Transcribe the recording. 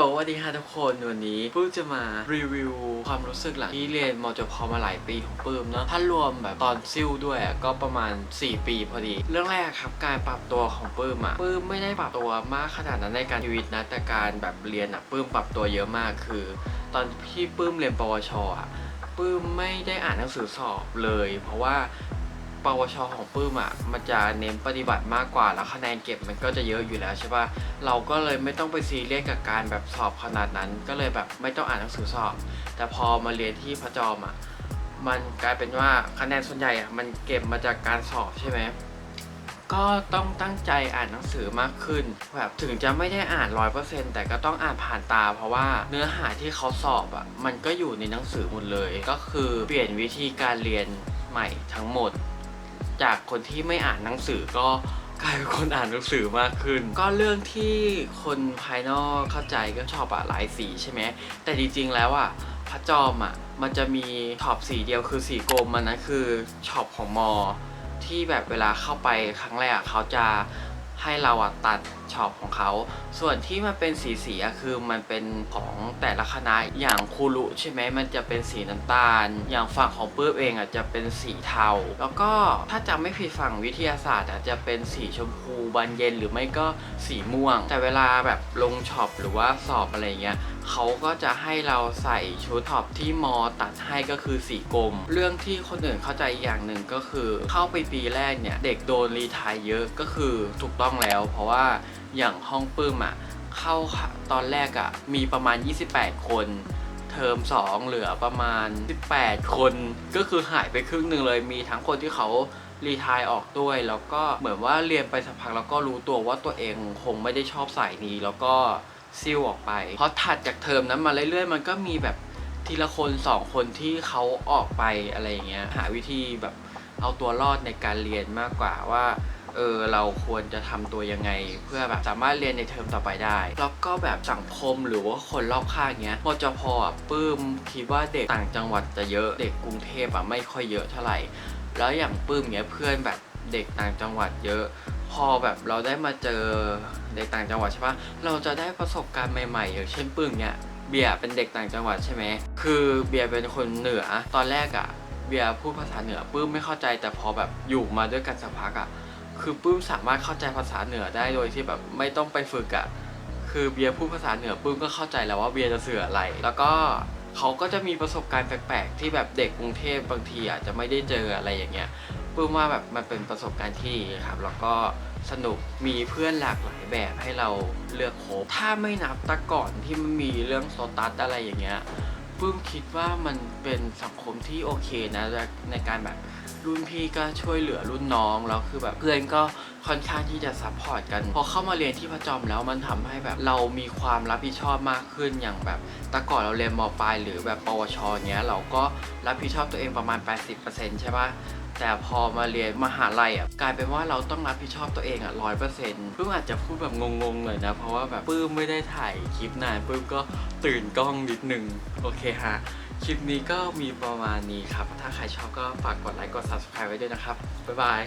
คนวันนี้ปื้มจะมารีวิวความรู้สึกหลังที่เรียนมจพมาหลายปีของปื้มเนาะถ้ารวมแบบตอนซิ่วด้วยก็ประมาณ 4 ปีพอดี เรื่องแรกครับการปรับตัวของปื้มอะปื้มไม่ได้ปรับตัวมากขนาดนั้นในการชีวิตนะแต่การแบบเรียนอะปื้มปรับตัวเยอะมากคือ ตอนที่ปื้มเรียนปวชอะปื้มไม่ได้อ่านหนังสือสอบเลย เพราะว่า ปวชของปื้มอะมันจะเน้นปฏิบัติมากกว่าแล้วคะแนนเก็บมันก็จะเยอะอยู่แล้วใช่ปะเราก็เลยไม่ต้องไปซีเรียสกับการแบบสอบขนาดนั้น ก็เลยแบบไม่ต้องอ่านหนังสือสอบ แต่พอมาเรียนที่พระจอมอะมันกลายเป็นว่าคะแนนส่วนใหญ่อะมันเก็บมาจากการสอบใช่ไหมก็ต้องตั้งใจอ่านหนังสือมากขึ้น แบบถึงจะไม่ได้อ่านร้อยเปอร์เซ็นต์แต่ก็ต้องอ่านผ่านตา เพราะว่าเนื้อหาที่เขาสอบอะมันก็อยู่ในหนังสือหมดเลย ก็คือเปลี่ยนวิธีการเรียนใหม่ทั้งหมด จากคนที่ไม่อ่านหนังสือก็กลายเป็นคนอ่านหนังสือมากขึ้น ก็เรื่องที่คนภายนอกเข้าใจก็ชอบอะหลายสีใช่ไหมแต่จริงๆแล้วอะพระจอมอะมันจะมีช็อปสีเดียวคือสีกรมมันนะคือช็อปของมอ ที่แบบเวลาเข้าไปครั้งแรกเขาจะให้เราอะตัด ช็อปของเขา ส่วนที่มันเป็นสีสีคือมันเป็นของแต่ละคณะอย่างคูรุใช่ไหมมันจะเป็นสีน้ำตาล อย่างฝั่งของปื้มเองอะจะเป็นสีเทา แล้วก็ถ้าจำไม่ผิดฝั่งวิทยาศาสตร์อะจะเป็นสีชมพูบานเย็นหรือไม่ก็สีม่วง แต่เวลาแบบลงช็อปหรือว่าสอบอะไรเงี้ยเขาก็จะให้เราใส่ชุดท็อปที่มอตัดให้ก็คือสีกรมเรื่องที่คนอื่นเข้าใจอย่างหนึ่งก็คือ เข้าไปปีแรกเนี่ย เด็กโดนรีทายเยอะก็คือถูกต้องแล้ว เพราะว่า อย่างห้องปื้มอะเข้าตอนแรกอะมีประมาณ 28 คน เทอม 2 เหลือประมาณ 18 คน ก็คือหายไปครึ่งหนึ่งเลยมีทั้งคนที่เขารีทายออกด้วย แล้วก็เหมือนว่าเรียนไปสักพักแล้วก็รู้ตัวว่าตัวเองคงไม่ได้ชอบสายนี้ แล้วก็ซิ่วออกไป เพราะถัดจากเทอมนั้นมาเรื่อยๆ มันก็มีแบบทีละคนสองคนที่เขาออกไปอะไรอย่างเงี้ยหาวิธีแบบเอาตัวรอดในการเรียนมากกว่าว่า เออเราควรจะทำตัวยังไง เพื่อแบบสามารถเรียนในเทอมต่อไปได้ แล้วก็แบบสังคมหรือว่าคนรอบข้างเงี้ยมจพอะปื้มคิดว่าเด็กต่างจังหวัดจะเยอะเด็กกรุงเทพอะไม่ค่อยเยอะเท่าไหร่ แล้วอย่างปื้มเงี้ยเพื่อนแบบเด็กต่างจังหวัดเยอะพอแบบเราได้มาเจอเด็กต่างจังหวัดใช่ปะเราจะได้ประสบการณ์ใหม่ๆอย่างเช่นปื้มเนี้ยเบียร์เป็นเด็กต่างจังหวัดใช่ไหมคือเบียร์เป็นคนเหนือตอนแรกอะเบียร์พูดภาษาเหนือปื้มไม่เข้าใจแต่พอแบบอยู่มาด้วยกันสักพักอะ คือปื้มสามารถเข้าใจภาษาเหนือได้โดยที่แบบไม่ต้องไปฝึกอะคือเบียร์พูดภาษาเหนือปื้มก็เข้าใจแล้วว่าเบียร์จะสื่ออะไร แล้วก็เขาก็จะมีประสบการณ์แปลกๆ ที่แบบเด็กกรุงเทพบางทีอาจจะไม่ได้เจออะไรอย่างเงี้ยปื้มว่าแบบมันเป็นประสบการณ์ที่ดีครับแล้วก็สนุกมีเพื่อนหลากหลายแบบให้เราเลือกคบถ้าไม่นับตะก่อนที่มันมีเรื่องโซตัสอะไรอย่างเงี้ยปื้มคิดว่ามันเป็นสังคมที่โอเคนะในการแบบ รุ่นพี่ก็ช่วยเหลือรุ่นน้องแล้วคือแบบเพื่อนก็ค่อนข้างที่จะซัพพอร์ตกันพอเข้ามาเรียนที่พระจอมแล้วมันทำให้แบบเรามีความรับผิดชอบมากขึ้นอย่างแบบแต่ก่อนเราเรียนมปลายหรือแบบปวชเงี้ยเราก็รับผิดชอบตัวเองประมาณ 80%ใช่ปะแต่พอมาเรียนมหาลัยอะกลายเป็นว่าเราต้องรับผิดชอบตัวเองอะร้อยเปอร์เซ็นต์เพิ่งอาจจะพูดแบบงงๆเลยนะ เพราะว่าแบบปื้มไม่ได้ถ่ายคลิปนานปื้มก็ตื่นกล้องนิดนึง โอเคฮะ คลิปนี้ก็มีประมาณนี้ครับ ถ้าใครชอบก็ฝากกดไลค์กด subscribe ไว้ด้วยนะครับ บ๊ายบาย